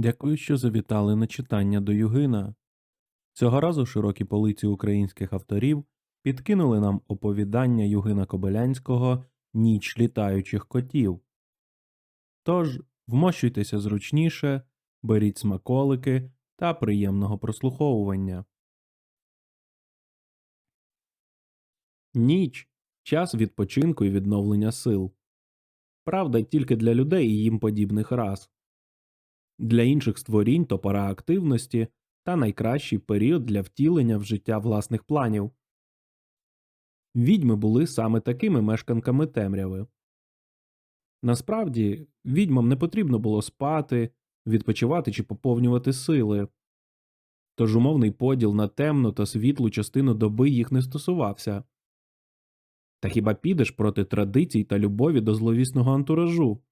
Дякую, що завітали на читання до Югина. Цього разу широкі полиці українських авторів підкинули нам оповідання Югина Кобилянського Ніч літаючих котів. Тож вмощуйтеся зручніше, беріть смаколики та приємного прослуховування. Ніч час відпочинку і відновлення сил. Правда, тільки для людей і їм подібних рас. Для інших створінь то пора активності та найкращий період для втілення в життя власних планів. Відьми були саме такими мешканками темряви. Насправді, відьмам не потрібно було спати, відпочивати чи поповнювати сили, тож умовний поділ на темну та світлу частину доби їх не стосувався. Та хіба підеш проти традицій та любові до зловісного антуражу?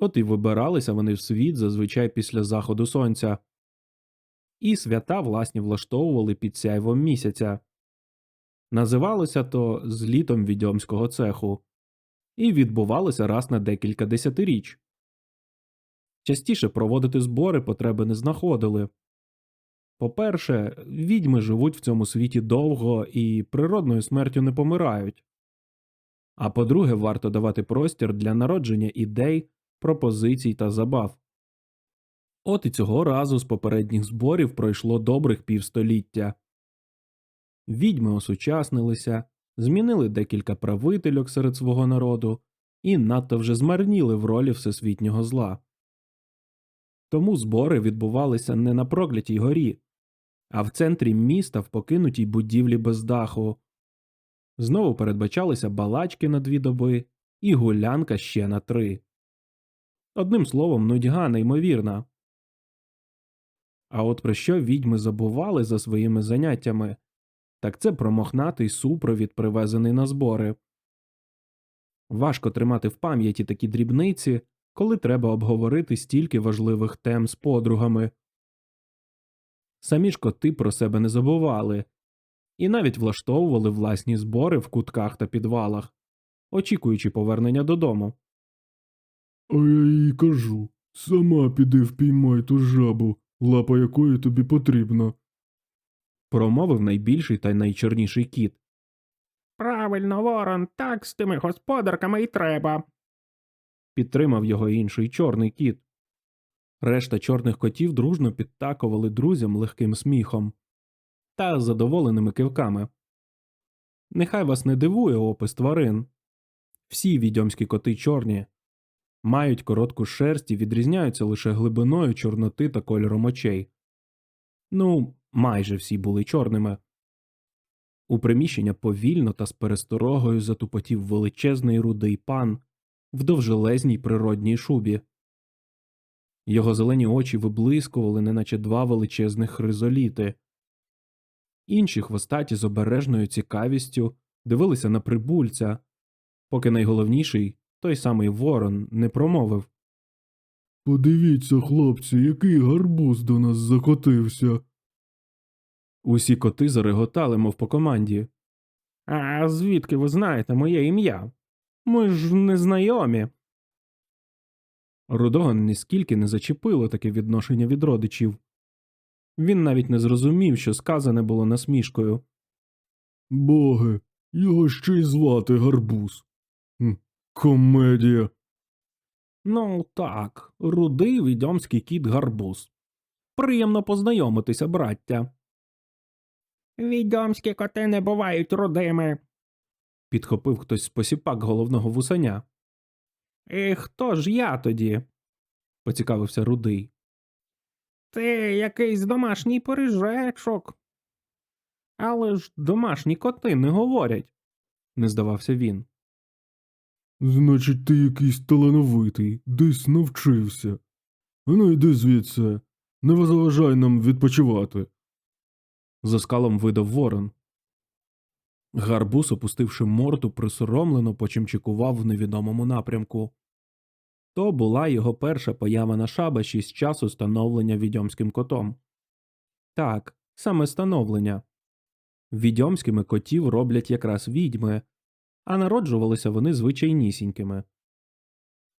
От і вибиралися вони в світ зазвичай після заходу сонця, і свята власні влаштовували під сяйвом місяця. Називалося то злітом відьомського цеху, і відбувалося раз на декілька десятиріч. Частіше проводити збори потреби не знаходили. По-перше, відьми живуть в цьому світі довго і природною смертю не помирають. А по-друге, варто давати простір для народження ідей, пропозицій та забав. От і цього разу з попередніх зборів пройшло добрих півстоліття. Відьми осучаснилися, змінили декілька правительок серед свого народу і надто вже змарніли в ролі всесвітнього зла. Тому збори відбувалися не на проклятій горі, а в центрі міста в покинутій будівлі без даху. Знову передбачалися балачки на дві доби і гулянка ще на три. Одним словом, нудьга неймовірна. А от про що відьми забували за своїми заняттями, так це про мохнатий супровід, привезений на збори. Важко тримати в пам'яті такі дрібниці, коли треба обговорити стільки важливих тем з подругами. Самі ж коти про себе не забували і навіть влаштовували власні збори в кутках та підвалах, очікуючи повернення додому. А я їй кажу сама піди впіймай ту жабу, лапа якої тобі потрібна. Промовив найбільший та найчорніший кіт. Правильно, Ворон, так з тими господарками й треба. Підтримав його інший чорний кіт. Решта чорних котів дружно підтакували друзям легким сміхом та задоволеними кивками. Нехай вас не дивує опис тварин. Всі відьомські коти чорні, мають коротку шерсть і відрізняються лише глибиною чорноти та кольором очей. Ну, майже всі були чорними. У приміщення повільно та з пересторогою затупотів величезний рудий пан в довжелезній природній шубі. Його зелені очі виблискували, неначе два величезних хризоліти. Інші хвостаті з обережною цікавістю дивилися на прибульця, поки найголовніший, той самий ворон, не промовив. Подивіться, хлопці, який гарбуз до нас закотився. Усі коти зареготали, мов по команді. А звідки ви знаєте моє ім'я? Ми ж не знайомі. Рудого ніскільки не зачепило таке відношення від родичів. Він навіть не зрозумів, що сказане було насмішкою. Боги, його ще й звати гарбуз. Комедія. Ну так, рудий відьомський кіт гарбуз. Приємно познайомитися, браття. Відьомські коти не бувають рудими. Підхопив хтось з посіпак головного вусаня. І хто ж я тоді? Поцікавився рудий. Ти якийсь домашній пиріжечок. Але ж домашні коти не говорять, не здавався він. Значить, ти якийсь талановитий, десь навчився. Ну йди звідси, не заважай нам відпочивати. За скалом видав ворон. Гарбуз, опустивши морду, присоромлено почимчикував в невідомому напрямку. То була його перша поява на шабаші з часу становлення відьомським котом. Так, саме становлення. Відьомськими котів роблять якраз відьми, а народжувалися вони звичайнісінькими.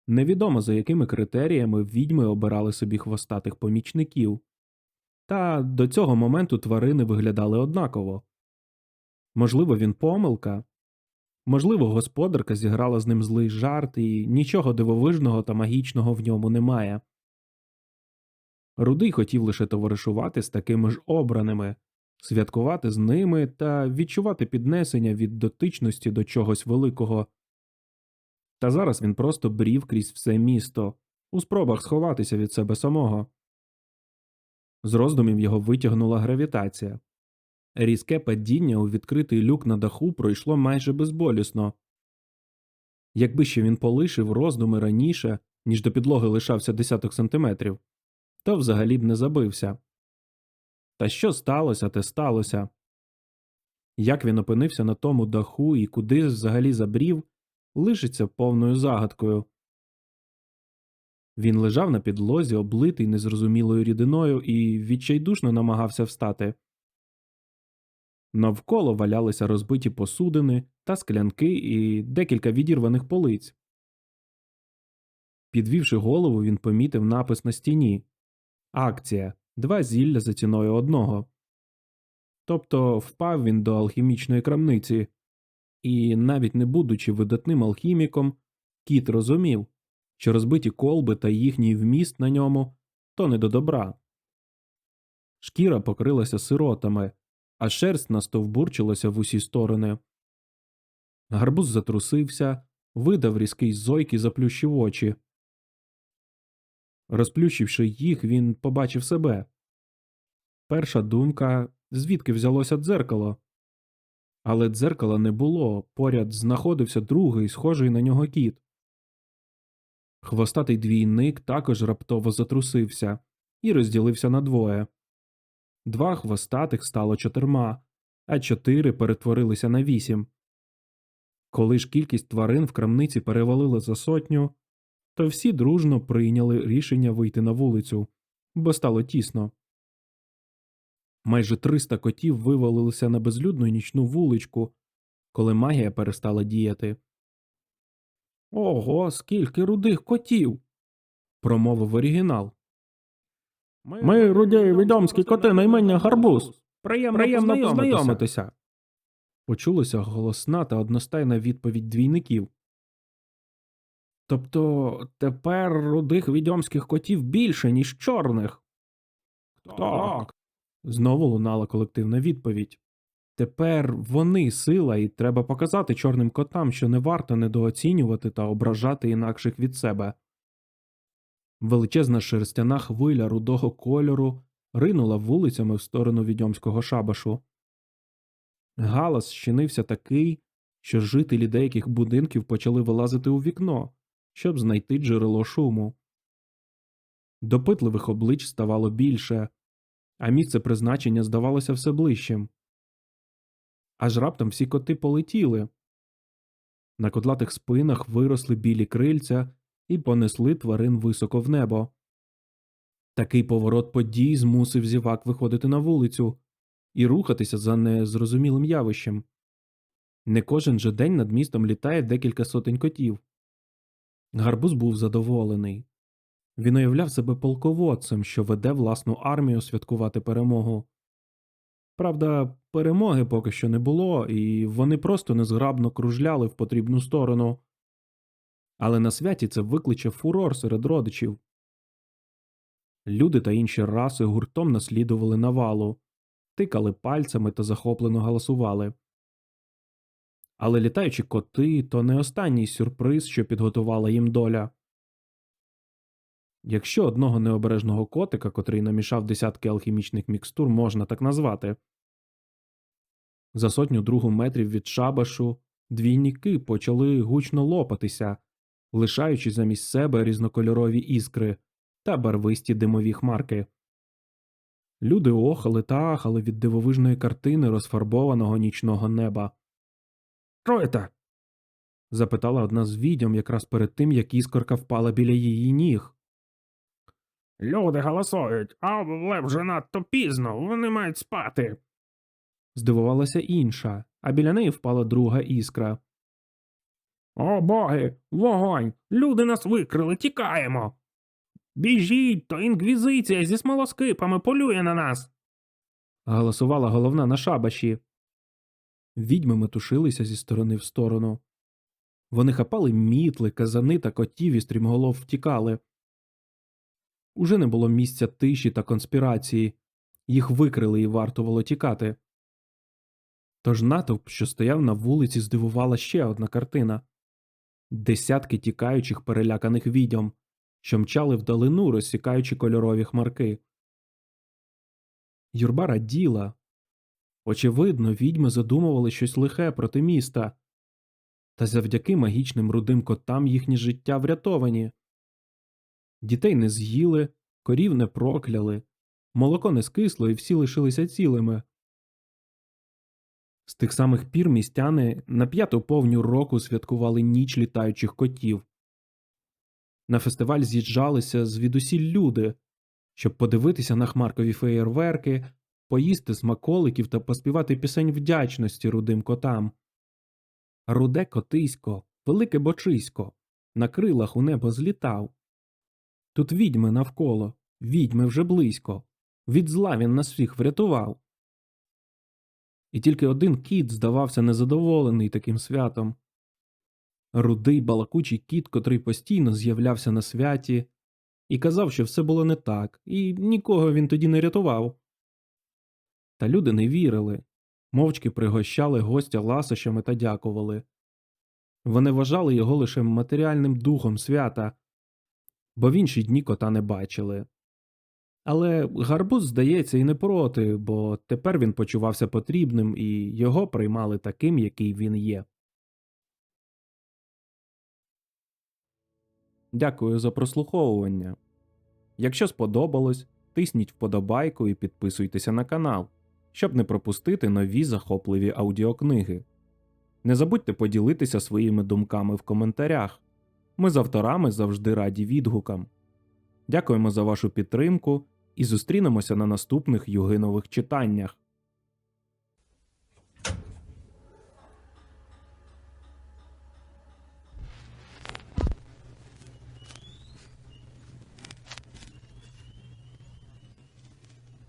Невідомо за якими критеріями відьми обирали собі хвостатих помічників. Та до цього моменту тварини виглядали однаково. Можливо, він помилка. Можливо, господарка зіграла з ним злий жарт, і нічого дивовижного та магічного в ньому немає. Рудий хотів лише товаришувати з такими ж обраними, святкувати з ними та відчувати піднесення від дотичності до чогось великого. Та зараз він просто брів крізь все місто, у спробах сховатися від себе самого. З роздумів його витягнула гравітація. Різке падіння у відкритий люк на даху пройшло майже безболісно. Якби ще він полишив роздуми раніше, ніж до підлоги лишався десяток сантиметрів, то взагалі б не забився. Та що сталося, те сталося. Як він опинився на тому даху і куди взагалі забрів, лишиться повною загадкою. Він лежав на підлозі, облитий незрозумілою рідиною, і відчайдушно намагався встати. Навколо валялися розбиті посудини та склянки і декілька відірваних полиць. Підвівши голову, він помітив напис на стіні Акція два зілля за ціною одного. Тобто впав він до алхімічної крамниці, і, навіть не будучи видатним алхіміком, кіт розумів, що розбиті колби та їхній вміст на ньому то не до добра. Шкіра покрилася сиротами, а шерсть настовбурчилася в усі сторони. Гарбуз затрусився, видав різкий зойк і заплющив очі. Розплющивши їх, він побачив себе. Перша думка звідки взялося дзеркало. Але дзеркала не було, поряд знаходився другий, схожий на нього кіт. Хвостатий двійник також раптово затрусився і розділився на двоє. Два хвостатих стало чотирма, а чотири перетворилися на вісім. Коли ж кількість тварин в крамниці перевалила за сотню, то всі дружно прийняли рішення вийти на вулицю, бо стало тісно. Майже 300 котів вивалилися на безлюдну нічну вуличку, коли магія перестала діяти. Ого, скільки рудих котів. промовив оригінал. Ми, руді відомські коти на імення Гарбуз. Приємно, Приємно познайомитися. Почулася голосна та одностайна відповідь двійників. Тобто тепер рудих відьомських котів більше, ніж чорних. Так. Знову лунала колективна відповідь. Тепер вони сила, і треба показати чорним котам, що не варто недооцінювати та ображати інакших від себе. Величезна шерстяна хвиля рудого кольору ринула вулицями в сторону відьомського шабашу. Галас щинився такий, що жителі деяких будинків почали вилазити у вікно, щоб знайти джерело шуму. Допитливих облич ставало більше, а місце призначення здавалося все ближчим. Аж раптом всі коти полетіли. На котлатих спинах виросли білі крильця і понесли тварин високо в небо. Такий поворот подій змусив зівак виходити на вулицю і рухатися за незрозумілим явищем. Не кожен же день над містом літає декілька сотень котів. Гарбуз був задоволений. Він уявляв себе полководцем, що веде власну армію святкувати перемогу. Правда, перемоги поки що не було, і вони просто незграбно кружляли в потрібну сторону. Але на святі це викличе фурор серед родичів. Люди та інші раси гуртом наслідували навалу, тикали пальцями та захоплено галасували. Але літаючі коти то не останній сюрприз, що підготувала їм доля. Якщо одного необережного котика, котрий намішав десятки алхімічних мікстур, можна так назвати. За сотню другу метрів від шабашу двійники почали гучно лопатися, лишаючи замість себе різнокольорові іскри та барвисті димові хмарки. Люди охали та ахали від дивовижної картини розфарбованого нічного неба. Що це? запитала одна з відьом якраз перед тим, як іскорка впала біля її ніг. Люди голосують, але вже надто пізно, вони мають спати. Здивувалася інша, а біля неї впала друга іскра. О боги, вогонь! Люди нас викрили, тікаємо. Біжіть, то інквізиція зі смолоскипами полює на нас. Галасувала головна на шабаші. Відьми метушилися зі сторони в сторону. Вони хапали мітли, казани та котів і стрімголов втікали. Уже не було місця тиші та конспірації. Їх викрили і вартувало тікати. Тож натовп, що стояв на вулиці, здивувала ще одна картина десятки тікаючих переляканих відьом, що мчали вдалину, розсікаючи кольорові хмарки. Юрба раділа. Очевидно, відьми задумували щось лихе проти міста, та завдяки магічним рудим котам їхні життя врятовані. Дітей не з'їли, корів не прокляли, молоко не скисло і всі лишилися цілими. З тих самих пір містяни на п'яту повню року святкували ніч літаючих котів. На фестиваль з'їжджалися звідусіль люди, щоб подивитися на хмаркові феєрверки, поїсти смаколиків та поспівати пісень вдячності рудим котам. Руде котисько, велике бочисько, на крилах у небо злітав. Тут відьми навколо, відьми вже близько, від зла він нас всіх врятував. І тільки один кіт здавався незадоволений таким святом. Рудий балакучий кіт, котрий постійно з'являвся на святі, і казав, що все було не так, і нікого він тоді не рятував. Та люди не вірили, мовчки пригощали гостя ласощами та дякували. Вони вважали його лише матеріальним духом свята, бо в інші дні кота не бачили. Але гарбуз, здається, і не проти, бо тепер він почувався потрібним і його приймали таким, який він є. Дякую за прослуховування. Якщо сподобалось, тисніть вподобайку і підписуйтеся на канал, щоб не пропустити нові захопливі аудіокниги. Не забудьте поділитися своїми думками в коментарях. Ми з авторами завжди раді відгукам. Дякуємо за вашу підтримку і зустрінемося на наступних югинових читаннях.